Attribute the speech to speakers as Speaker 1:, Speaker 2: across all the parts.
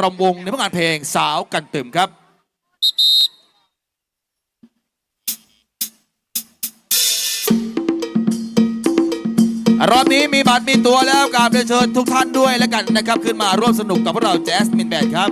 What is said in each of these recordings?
Speaker 1: รำวงในผลงานเพลงสาวกันตึมครับรอบนี้มีบัตรมีตัวแล้วกราบเรียนเชิญทุกท่านด้วยแล้วกันนะครับ ขึ้นมาร่วมสนุกกับพวกเราแจสมินแบนด์ครับ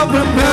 Speaker 2: I'll prepare.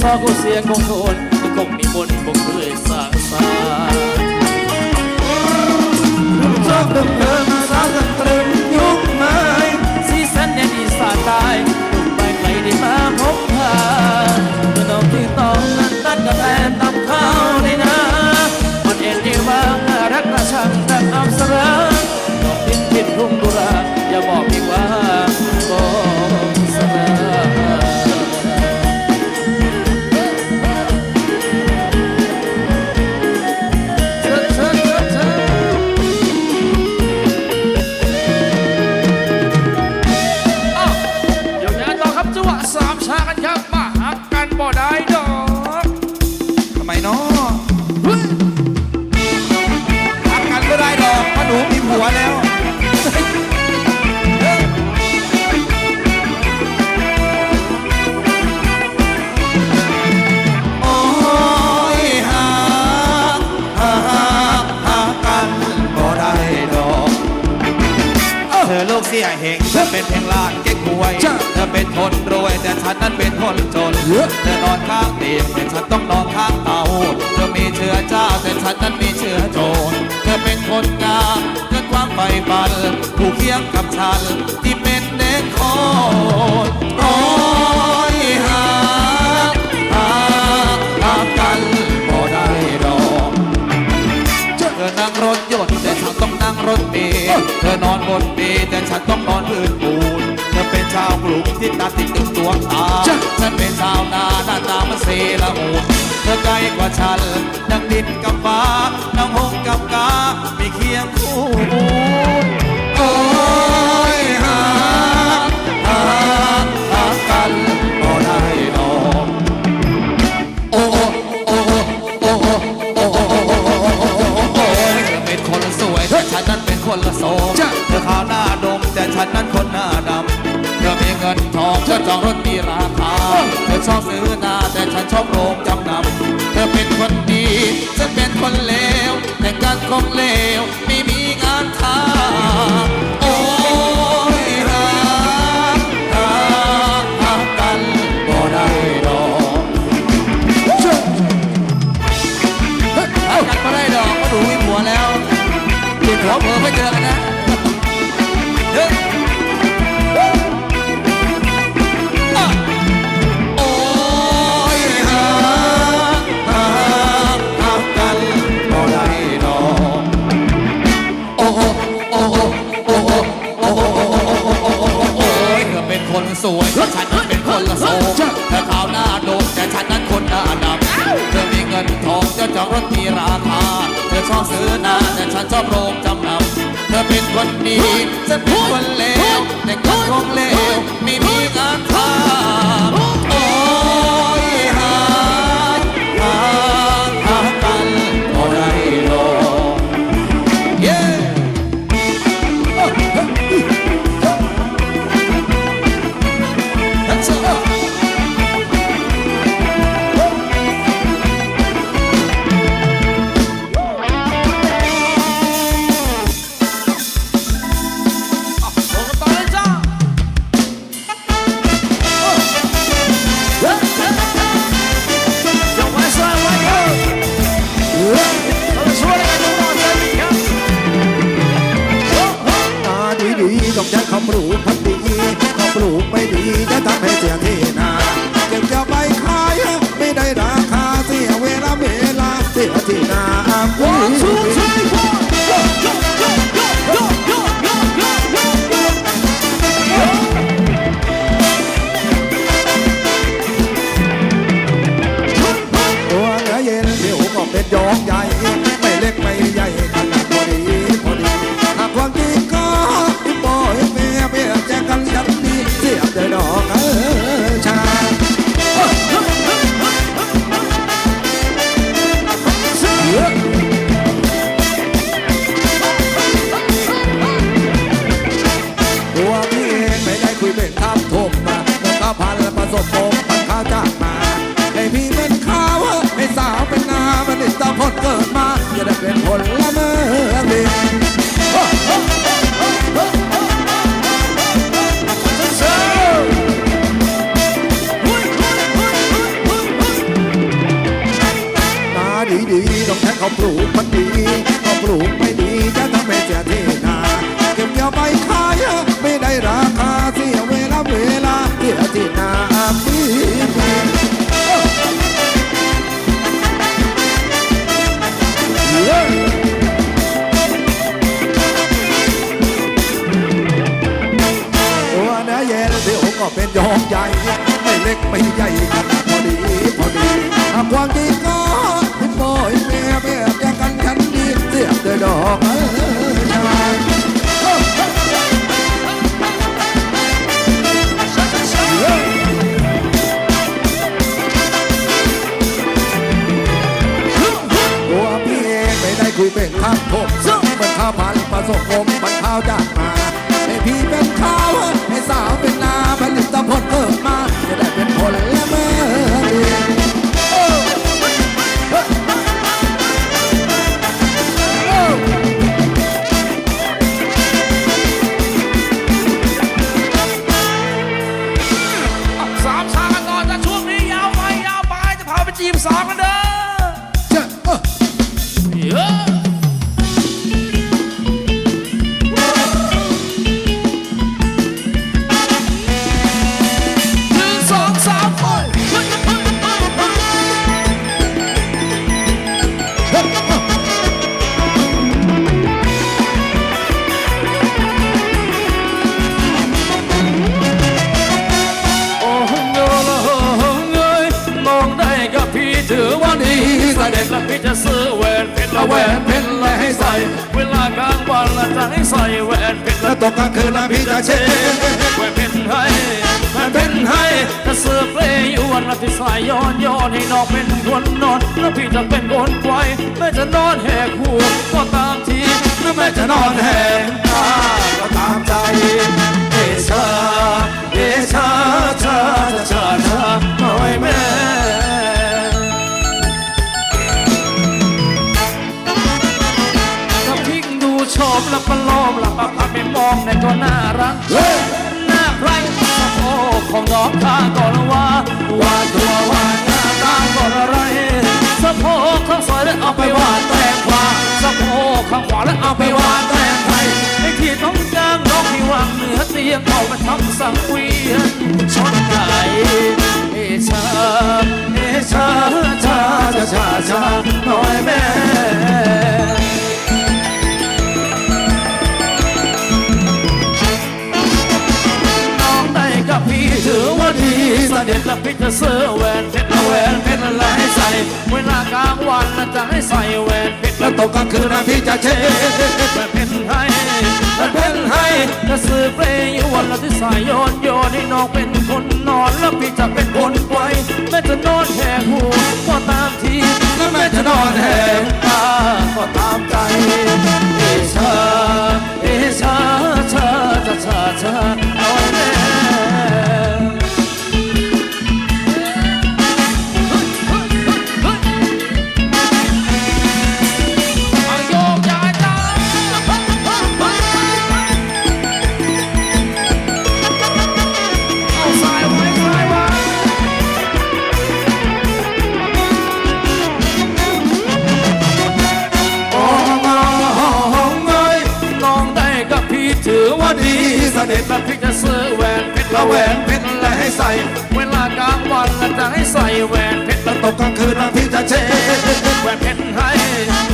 Speaker 2: ซอกเสียงคงโทนคงมีบนต์บ่เคยสาสา Jump the gun, silent train. เธ
Speaker 1: อลูกเสียเหงเธอเป็นเพียงล้านเก๊กหวย เธอเป็นคนรวยแต่ฉันนั้นเป็นคนจน เธอนอนข้างเตียงแต่ฉันต้องนอนข้างเตาเธอมีเชื้อเจ้าแต่ฉันนั้นมีเชื้อโจร เธอเป็นคนงามเกิดความใฝ่ฝันผู้เคียงกับฉันที่เป็นเด็กโคนโอ้ยหาหาหากันบ่ได้ดอกเธอนั่งรถยนต์แต่ฉันต้อง นั่งรถเมล์เธอนอนบนเมล์แต่ฉันต้องนอนพื้นปูนเธอเป็นชาวกรุงที่ตาติดตึงดวงตา ฉันเป็นชาวนาหน้าตามันเซละอูนเธอไกลกว่าฉันดังดินกับฟ้าดังหงส์กับกามีเคียงคู่ นละสองเธอขาวหน้าดมแต่ฉันนั้นคนหน้าดำเธอมีเงินทองเธอจองรถมีราคาเธอชอบซื้อนาแต่ฉันชอบโรงจำนำเธอเป็นคนดีฉันเป็นคนเลวแต่กงานคงเลวไม่มีงานทำ สวยแต่ฉันนั้นเป็นคนละโซเธอขาวหน้าโดกแต่ฉันนั้นคนหน้าดำเธอมีเงินทองเจ้าจองรถมีราคา เธอชอบซื้อนาแต่ฉันชอบโรงจำนำเธอเป็นคนดีจะเป็นคนเลวแต่คนคงเลวไม่มีงานทำ ยอ
Speaker 3: มใหญ่ไม่เล็กไม่ใหญ่ขนพอดีพอดีหากความดีก็ให้ปล่อยแม่แม่แยกกันฉันดีเสียบเธอดอกาคืนละพี่จะเช็ดไม่เป็นให้ไม่เป็นให้
Speaker 2: ถ้าเสือเปลงอยวันละที่สายย้อนย้อนให้นอกเป็นคนนอนแล้วพี่จะเป็นคนไกวแม่จะนอนแหกหูก็ตามทีหรือแม่จะนอนแหกตาก็ตามใจเอชาเอชาชาชาชาหน่อยแม่ชอบละปลอมละปะพะไม่ ยงเอามาทำสังเวียนชนไหนเอชาเอชาชาชาชาชาหน่อยแม่น้องได้กับพี่ถือว่าดีสเสด็จละพีจะซื้อแหวนเพชรและแหวนเพชรอะไรให้ใส่ เวลากลางวันจะให้ใส่แหวนเพชร
Speaker 3: แล้วตกกลางคืนนะพี่จะเช็ด
Speaker 2: แหวนเพชร จะซื้อเพลยวันละที่ใส่โยนโยนให้น้องเป็นคนนอน แล้วพี่จะเป็นคนไว้แม่จะนอนแหกหูก็ตามที
Speaker 3: แล้วแม่จะนอนแห
Speaker 2: ก เวลากลางวันจะให้ใส่แหวนเพชรและ
Speaker 3: ตกกลางคืนนะพี่จะเช็ด
Speaker 2: แหวนเพชรให้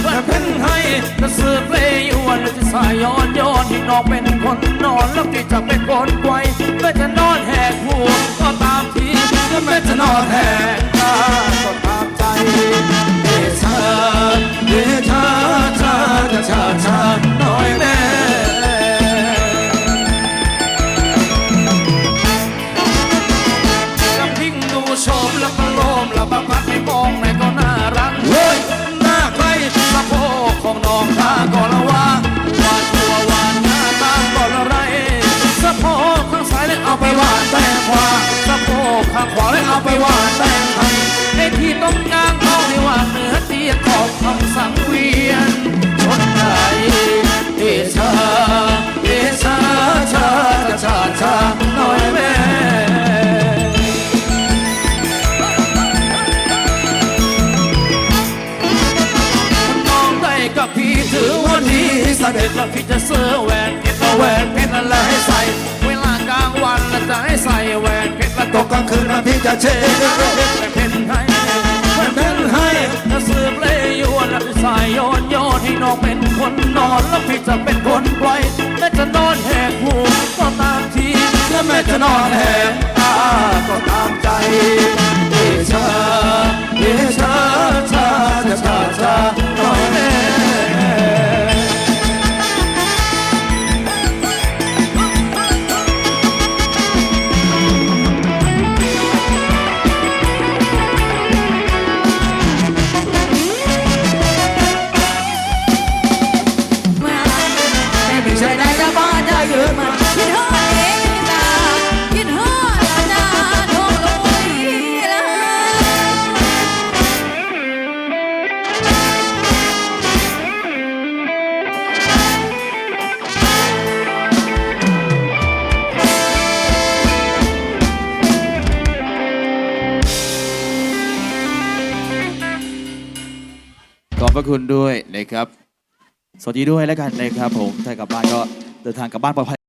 Speaker 2: แหวนเพชรให้จะซื้อเพลงยวันจะใส่ย้อนย้อนที่น้องเป็นคนนอนแล้วที่จะเป็นคนไกวแม่จะนอนแหกหูก็ตามทีแล้วแม่จะนอนแหก วาแต่ไทยในที่ตรงกลางเอาให้ว่าเหนือเตียงของคำสังเวียนชนไหนเอชาเอชาชาชาชาหน่อยแม่น้องได้กับพี่ถือว่าดีเสด็จแล้วพี่จะซื้อแหว จะเช็
Speaker 3: ด
Speaker 2: แหวนเพชรให้แหวนเพชรให้ถ้าซื้อเพลงยวนแล้วพี่ใส่โยนโยนให้น้องเป็นคนนอนแล้วพี่จะเป็นคนปล่อยแม่จะนอนแหกหูก็ตามทีและแม่จะนอนแหกตาก็ตามใจเอชา
Speaker 1: คุณด้วยนะครับ สวัสดีด้วยแล้วกันนะครับผมถ้ากลับบ้านก็เดินทางกลับบ้านปลอดภัย